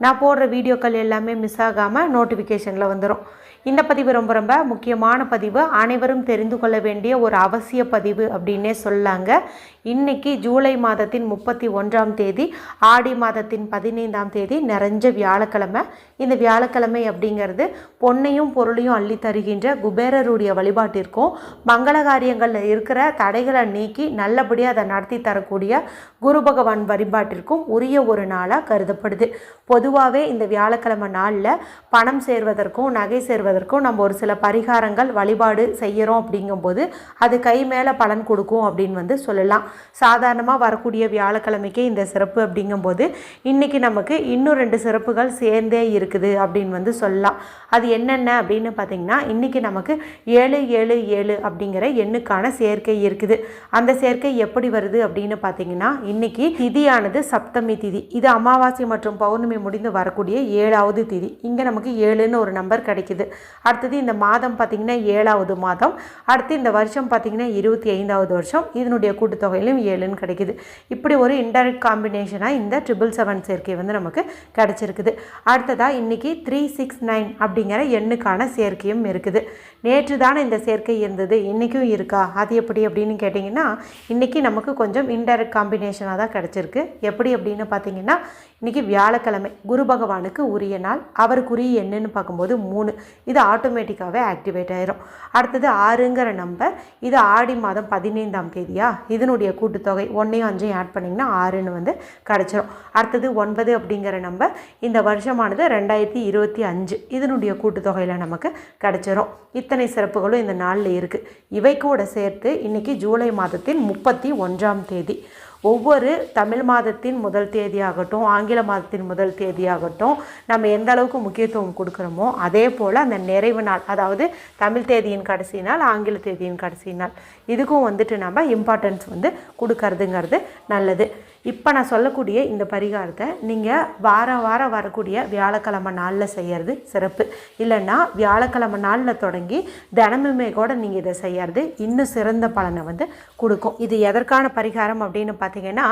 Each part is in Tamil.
நான் போடுற வீடியோக்கள் எல்லாமே மிஸ் ஆகாமல் நோட்டிஃபிகேஷனில் வந்துடும் இந்த பதிவு ரொம்ப ரொம்ப முக்கியமான பதிவு. அனைவரும் தெரிந்து கொள்ள வேண்டிய ஒரு அவசிய பதிவு அப்படின்னே சொல்லாங்க. இன்னைக்கு ஜூலை மாதத்தின் முப்பத்தி ஒன்றாம் தேதி ஆடி மாதத்தின் பதினைந்தாம் தேதி நிறைஞ்ச வியாழக்கிழமை. இந்த வியாழக்கிழமை அப்படிங்கிறது பொன்னையும் பொருளையும் அள்ளி தருகின்ற குபேரருடைய வழிபாட்டிற்கும் மங்கள காரியங்களில் இருக்கிற தடைகளை நீக்கி நல்லபடியாக அதை நடத்தி தரக்கூடிய குரு பகவான் வழிபாட்டிற்கும் உரிய ஒரு நாளாக கருதப்படுது. பொதுவாகவே இந்த வியாழக்கிழமை நாளில் பணம் சேர்வதற்கும் நகை சேர்வதற்கும் நம்ம ஒரு சில பரிகாரங்கள் வழிபாடு செய்கிறோம் அப்படிங்கும்போது அது கை மேலே பலன் கொடுக்கும் அப்படின்னு வந்து சொல்லலாம். சாதாரணமாக வரக்கூடிய வியாழக்கிழமைக்கே இந்த சிறப்பு அப்படிங்கும்போது இன்றைக்கி நமக்கு இன்னும் ரெண்டு சிறப்புகள் சேர்ந்தே இருக்குது அப்படின்னு வந்து சொல்லலாம். அது என்னென்ன அப்படின்னு பார்த்தீங்கன்னா இன்றைக்கி நமக்கு ஏழு ஏழு ஏழு அப்படிங்கிற எண்ணுக்கான சேர்க்கை இருக்குது. அந்த சேர்க்கை எப்படி வருது அப்படின்னு பார்த்தீங்கன்னா இன்றைக்கி திதியானது சப்தமி திதி. இது அமாவாசை மற்றும் பௌர்ணமி முடிந்து வரக்கூடிய ஏழாவது திதி. இங்கே நமக்கு ஏழுன்னு ஒரு நம்பர் கிடைக்கிது. அடுத்தது இந்த மாதம் பார்த்திங்கன்னா ஏழாவது மாதம். அடுத்து இந்த வருஷம் பார்த்திங்கன்னா இருபத்தி ஐந்தாவது வருஷம். இதனுடைய கூட்டுத்தொகையிலும் ஏழுன்னு கிடைக்கிது. இப்படி ஒரு இன்டைரக்ட் காம்பினேஷனாக இந்த ட்ரிபிள் செவன் சேர்க்கை வந்து நமக்கு கிடச்சிருக்குது. அடுத்ததாக இன்றைக்கி த்ரீ சிக்ஸ் நைன் அப்படிங்கிற எண்ணுக்கான சேர்க்கையும் இருக்குது. நேற்று தானே இந்த சேர்க்கை இருந்தது இன்றைக்கும் இருக்கா? அது எப்படி அப்படின்னு கேட்டிங்கன்னா இன்றைக்கி நமக்கு கொஞ்சம் இன்டைரக்ட் காம்பினேஷனாக தான் கிடச்சிருக்கு. எப்படி அப்படின்னு பார்த்தீங்கன்னா இன்றைக்கி வியாழக்கிழமை குரு பகவானுக்கு உரிய நாள். அவருக்குரிய என்னன்னு பார்க்கும்போது மூணு. இது ஆட்டோமேட்டிக்காகவே ஆக்டிவேட் ஆயிரும். அடுத்தது ஆறுங்கிற நம்பர் இது ஆடி மாதம் பதினைந்தாம் தேதியா? இதனுடைய கூட்டுத்தொகை ஒன்றையும் அஞ்சையும் ஆட் பண்ணிங்கன்னா ஆறுன்னு வந்து கிடச்சிரும். அடுத்தது ஒன்பது அப்படிங்கிற நம்பர் இந்த வருஷமானது ரெண்டாயிரத்தி இருபத்தி அஞ்சு. இதனுடைய கூட்டுத்தொகையில் நமக்கு கிடச்சிரும். இத்தனை சிறப்புகளும் இந்த நாளில் இருக்குது இவை கூட சேர்த்து இன்றைக்கி ஜூலை மாதத்தின் முப்பத்தி ஒன்றாம் தேதி. ஒவ்வொரு தமிழ் மாதத்தின் முதல் தேதியாகட்டும் ஆங்கில மாதத்தின் முதல் தேதியாகட்டும் நம்ம எந்த அளவுக்கு முக்கியத்துவம் கொடுக்குறோமோ அதே போல் அந்த நிறைவு நாள் அதாவது தமிழ் தேதியின் கடைசி நாள் ஆங்கில தேதியின் கடைசி நாள் இதுக்கும் வந்துட்டு நம்ம இம்பார்ட்டன்ஸ் வந்து கொடுக்கறதுங்கிறது நல்லது. இப்போ நான் சொல்லக்கூடிய இந்த பரிகாரத்தை நீங்கள் வாரம் வாரம் வரக்கூடிய வியாழக்கிழமை நாளில் செய்கிறது சிறப்பு. இல்லைன்னா வியாழக்கிழமை நாளில் தொடங்கி தினமுமே கூட நீங்கள் இதை செய்யறது இன்னும் சிறந்த பலனை வந்து கொடுக்கும். இது எதற்கான பரிகாரம் அப்படின்னு பார்த்தீங்கன்னா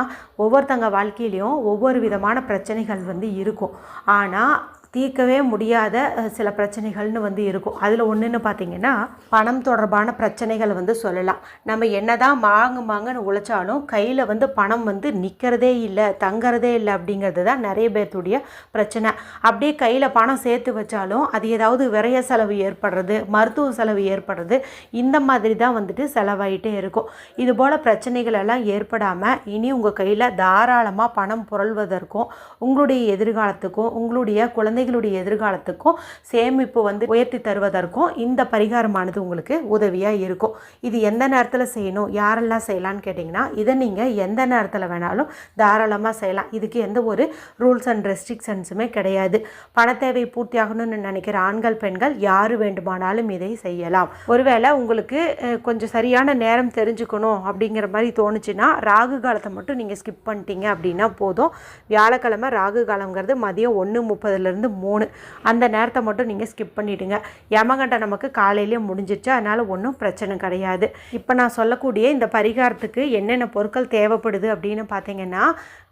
ஒவ்வொருத்தங்க வாழ்க்கையிலையும் ஒவ்வொரு விதமான பிரச்சனைகள் வந்து இருக்கும். ஆனால் தீர்க்கவே முடியாத சில பிரச்சனைகள்னு வந்து இருக்கும். அதில் ஒன்றுன்னு பார்த்தீங்கன்னா பணம் தொடர்பான பிரச்சனைகள் வந்து சொல்லலாம். நம்ம என்னதான் மாங்கு மாங்கன்னு உழைச்சாலும் கையில் வந்து பணம் வந்து நிற்கிறதே இல்லை தங்கிறதே இல்லை அப்படிங்கிறது தான் நிறைய பேர்த்துடைய பிரச்சனை. அப்படியே கையில் பணம் சேர்த்து வச்சாலும் அது ஏதாவது விரைய செலவு ஏற்படுறது மருத்துவ செலவு ஏற்படுறது இந்த மாதிரி தான் வந்துட்டு செலவாயிட்டே இருக்கும். இது போல் பிரச்சனைகள் எல்லாம் ஏற்படாமல் இனி உங்கள் கையில் தாராளமாக பணம் புரள்வதற்கும் உங்களுடைய எதிர்காலத்துக்கும் உங்களுடைய குழந்தைகளுடைய எதிர்காலத்துக்கும் சேமிப்பு வந்து உயர்த்தி தருவதற்கும் இந்த பரிகாரமானது உங்களுக்கு உதவியாக இருக்கும். இது எந்த நேரத்தில் செய்யணும் யாரெல்லாம் செய்யலாம்னு கேட்டிங்கன்னா இதை நீங்கள் எந்த நேரத்தில் வேணாலும் தாராளமாக செய்யலாம். இதுக்கு எந்த ஒரு ரூல்ஸ் அண்ட் ரெஸ்ட்ரிக்ஷன்ஸுமே கிடையாது. பண தேவை பூர்த்தியாகணும்னு நினைக்கிற ஆண்கள் பெண்கள் யார் வேண்டுமானாலும் இதை செய்யலாம். ஒருவேளை உங்களுக்கு கொஞ்சம் சரியான நேரம் தெரிஞ்சுக்கணும் அப்படிங்கிற மாதிரி தோணுச்சுன்னா ராகு காலத்தை மட்டும் நீங்கள் ஸ்கிப் பண்ணிட்டீங்க அப்படின்னா போதும். வியாழக்கிழமை ராகு காலங்கிறது மதியம் ஒன்று முப்பதுலேருந்து மூணு. அந்த நேரத்தை மட்டும் நீங்கள் ஸ்கிப் பண்ணிவிடுங்க யமகண்டம் நமக்கு காலையிலேயே முடிஞ்சிச்சு அதனால் ஒன்றும் பிரச்சனை கிடையாது. இப்போ நான் சொல்லக்கூடிய இந்த பரிகாரத்துக்கு என்னென்ன பொருட்கள் தேவைப்படுது அப்படின்னு பார்த்தீங்கன்னா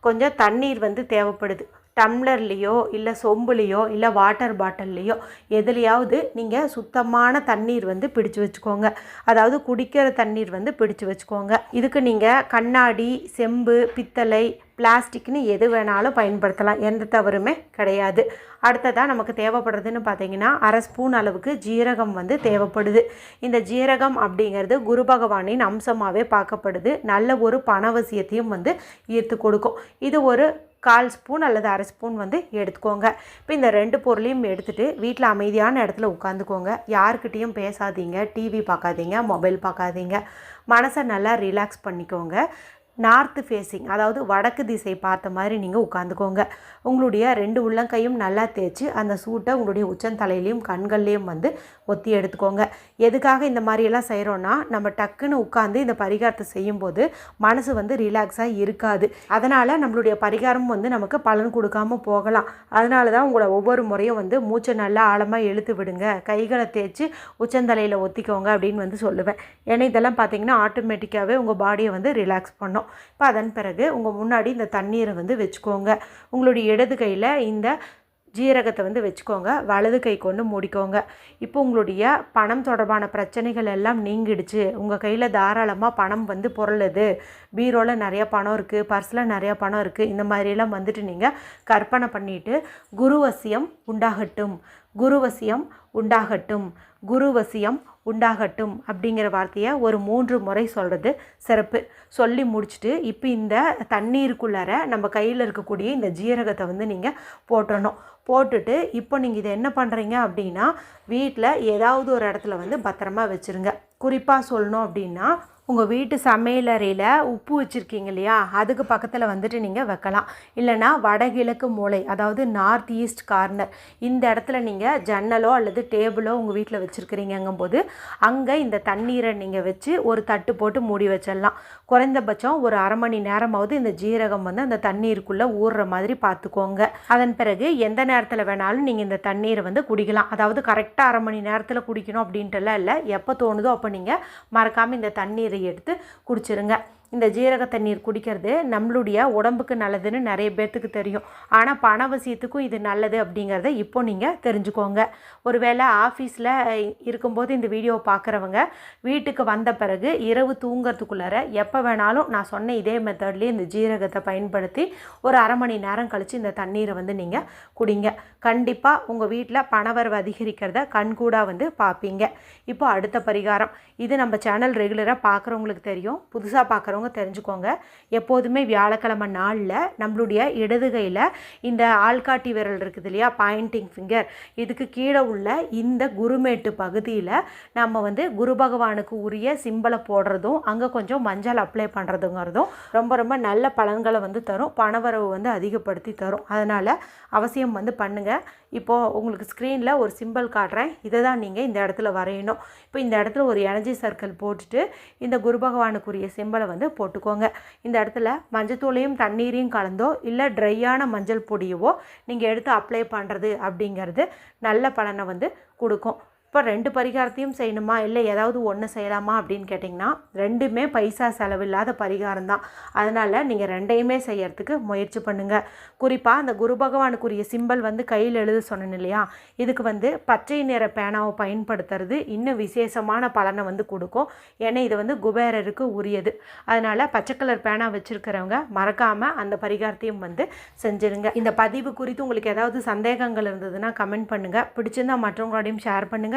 கொஞ்சம் தண்ணீர் வந்து தேவைப்படுது. டம்ளர்லேயோ இல்லை சொம்புலேயோ இல்லை வாட்டர் பாட்டில்லையோ எதுலையாவது நீங்கள் சுத்தமான தண்ணீர் வந்து பிடிச்சு வச்சுக்கோங்க. அதாவது குடிக்கிற தண்ணீர் வந்து பிடிச்சு வச்சுக்கோங்க. இதுக்கு நீங்கள் கண்ணாடி செம்பு பித்தளை பிளாஸ்டிக்னு எது வேணாலும் பயன்படுத்தலாம். எந்த தவறுமே கிடையாது. அடுத்ததாக நமக்கு தேவைப்படுறதுன்னு பார்த்தீங்கன்னா அரை ஸ்பூன் அளவுக்கு ஜீரகம் வந்து தேவைப்படுது. இந்த ஜீரகம் அப்படிங்கிறது குரு பகவானின் அம்சமாகவே பார்க்கப்படுது. நல்ல ஒரு பணவசியத்தையும் வந்து ஈர்த்து கொடுக்கும். இது ஒரு கால் ஸ்பூன் அல்லது அரை ஸ்பூன் வந்து எடுத்துக்கோங்க. இப்போ இந்த ரெண்டு பொருளையும் எடுத்துகிட்டு வீட்டில் அமைதியான இடத்துல உட்காந்துக்கோங்க. யாருக்கிட்டேயும் பேசாதீங்க டிவி பார்க்காதீங்க மொபைல் பார்க்காதீங்க மனசை நல்லா ரிலாக்ஸ் பண்ணிக்கோங்க. நார்த்து ஃபேஸிங் அதாவது வடக்கு திசை பார்த்த மாதிரி நீங்கள் உட்காந்துக்கோங்க உங்களுடைய ரெண்டு உள்ளங்கையும் நல்லா தேய்ச்சி அந்த சூட்டை உங்களுடைய உச்சந்தலையிலையும் கண்கள்லேயும் வந்து ஒத்தி எடுத்துக்கோங்க. எதுக்காக இந்த மாதிரியெல்லாம் செய்கிறோன்னா நம்ம டக்குன்னு உட்காந்து இந்த பரிகாரத்தை செய்யும்போது மனசு வந்து ரிலாக்ஸாக இருக்காது. அதனால் நம்மளுடைய பரிகாரம் வந்து நமக்கு பலன் கொடுக்காம போகலாம். அதனால தான் உங்களை ஒவ்வொரு முறையும் வந்து மூச்சை நல்லா ஆழமாக இழுத்து விடுங்க. கைகளை தேய்ச்சி உச்சந்தலையில் ஒத்திக்கோங்க அப்படின்னு வந்து சொல்லுவேன். ஏன்னா இதெல்லாம் பார்த்தீங்கன்னா ஆட்டோமேட்டிக்காகவே உங்கள் பாடியை வந்து ரிலாக்ஸ் பண்ணும். இப்போ அதன் பிறகு உங்கள் முன்னாடி இந்த தண்ணீரை வந்து வச்சுக்கோங்க. உங்களுடைய இடது கையில் இந்த ஜீரகத்தை வந்து வச்சுக்கோங்க. வலது கை கொண்டு மூடிக்கோங்க. இப்போ உங்களுடைய பணம் தொடர்பான பிரச்சனைகள் எல்லாம் நீங்கிடுச்சு. உங்கள் கையில் தாராளமாக பணம் வந்து பொருளுது. பீரோவில் நிறையா பணம் இருக்குது பர்ஸில் நிறையா பணம் இருக்குது இந்த மாதிரியெல்லாம் வந்துட்டு நீங்கள் கற்பனை பண்ணிவிட்டு குருவசியம் உண்டாகட்டும். குருவசியம் உண்டாகட்டும். குருவசியம் உண்டாகட்டும் அப்படிங்கிற வார்த்தையை ஒரு மூன்று முறை சொல்கிறது சிறப்பு. சொல்லி முடிச்சுட்டு இப்போ இந்த தண்ணீருக்குள்ளார நம்ம கையில் இருக்கக்கூடிய இந்த ஜீரகத்தை வந்து நீங்கள் போட்டணும். போட்டுட்டு இப்போ நீங்கள் இதை என்ன பண்ணுறீங்க அப்படின்னா வீட்டில் ஏதாவது ஒரு இடத்துல வந்து பத்திரமா வச்சுருங்க. குறிப்பாக சொல்லணும் அப்படின்னா உங்கள் வீட்டு சமையலறையில் உப்பு வச்சுருக்கீங்க இல்லையா? அதுக்கு பக்கத்தில் வந்துட்டு நீங்கள் வைக்கலாம். இல்லைனா வடகிழக்கு மூளை அதாவது நார்த் ஈஸ்ட் கார்னர் இந்த இடத்துல நீங்கள் ஜன்னலோ அல்லது டேபிளோ உங்கள் வீட்டில் வச்சுருக்கிறீங்கங்கும்போது அங்கே இந்த தண்ணீரை நீங்கள் வச்சு ஒரு தட்டு போட்டு மூடி வச்சிடலாம். குறைந்தபட்சம் ஒரு அரை மணி நேரமாவது இந்த ஜீரகம் வந்து அந்த தண்ணீருக்குள்ளே ஊறுற மாதிரி பார்த்துக்கோங்க அதன் பிறகு எந்த நேரத்தில் வேணாலும் நீங்கள் இந்த தண்ணீரை வந்து குடிக்கலாம். அதாவது கரெக்டாக அரை மணி நேரத்தில் குடிக்கணும் அப்படின்ட்டுலாம் இல்லை. எப்போ தோணுதோ அப்போ நீங்கள் மறக்காமல் இந்த தண்ணீரை எடுத்து குடிச்சிருங்க. இந்த ஜீரக தண்ணீர் குடிக்கிறது நம்மளுடைய உடம்புக்கு நல்லதுன்னு நிறைய பேர்த்துக்கு தெரியும். ஆனால் பணவசியத்துக்கும் இது நல்லது அப்படிங்கிறத இப்போ நீங்கள் தெரிஞ்சுக்கோங்க. ஒருவேளை ஆஃபீஸில் இருக்கும்போது இந்த வீடியோவை பார்க்குறவங்க வீட்டுக்கு வந்த பிறகு இரவு தூங்கிறதுக்குள்ளார எப்போ வேணாலும் நான் சொன்ன இதே மெத்தட்லேயே இந்த ஜீரகத்தை பயன்படுத்தி ஒரு அரை மணி நேரம் கழித்து இந்த தண்ணீரை வந்து நீங்கள் குடிங்க. கண்டிப்பாக உங்கள் வீட்டில் பணவரவு அதிகரிக்கிறத கண்கூடாக வந்து பார்ப்பீங்க இப்போ அடுத்த பரிகாரம். இது நம்ம சேனல் ரெகுலராக பார்க்குறவங்களுக்கு தெரியும். புதுசாக பார்க்குறவங்க தெரிஞ்சுக்கோங்க. எப்போதுமே வியாழக்கிழமை நாளில் நம்மளுடைய இடது கையில் இந்த ஆள்காட்டி விரல் இருக்குது இல்லையா? பாயிண்டிங் ஃபிங்கர் இதுக்கு கீழே உள்ள இந்த குருமேட்டு பகுதியில் நம்ம வந்து குரு பகவானுக்கு உரிய சிம்பலை போடுறதும் அங்கே கொஞ்சம் மஞ்சள் அப்ளை பண்ணுறதுங்கிறதும் ரொம்ப ரொம்ப நல்ல பலன்களை வந்து தரும். பணவரவு வந்து அதிகப்படுத்தி தரும். அதனால் அவசியம் வந்து பண்ணுங்கள் இப்போது உங்களுக்கு ஸ்க்ரீனில் ஒரு சிம்பிள் காட்டுறேன். இதை தான் நீங்கள் இந்த இடத்துல வரையணும். இப்போ இந்த இடத்துல ஒரு எனர்ஜி சர்க்கிள் போட்டுட்டு இந்த குரு பகவானுக்குரிய சிம்பலை வந்து போட்டுக்கோங்க. இந்த இடத்துல மஞ்சத்தூளையும் தண்ணீரையும் கலந்தோ இல்லை ட்ரையான மஞ்சள் பொடியவோ நீங்கள் எடுத்து அப்ளை பண்ணுறது அப்படிங்கிறது நல்ல பலனை வந்து கொடுக்கும். இப்போ ரெண்டு பரிகாரத்தையும் செய்யணுமா? இல்லை ஏதாவது ஒன்று செய்யலாமா? அப்படின்னு கேட்டிங்கன்னா ரெண்டுமே பைசா செலவில்லாத பரிகாரம் தான் அதனால் நீங்கள் ரெண்டையுமே செய்யறதுக்கு முயற்சி பண்ணுங்கள் குறிப்பாக அந்த குரு பகவானுக்குரிய சிம்பல் வந்து கையில் எழுத சொன்னேன் இல்லையா? இதுக்கு வந்து பச்சை நிற பேனாவை பயன்படுத்துறது இன்னும் விசேஷமான பலனை வந்து கொடுக்கும். ஏன்னா இது வந்து குபேரருக்கு உரியது. அதனால் பச்சை கலர் பேனா வச்சுருக்கிறவங்க மறக்காமல் அந்த பரிகாரத்தையும் வந்து செஞ்சுருங்க. இந்த பதிவு குறித்து உங்களுக்கு ஏதாவது சந்தேகங்கள் இருந்ததுன்னா கமெண்ட் பண்ணுங்கள் பிடிச்சிருந்தா மற்றவங்களோடையும் ஷேர் பண்ணுங்கள்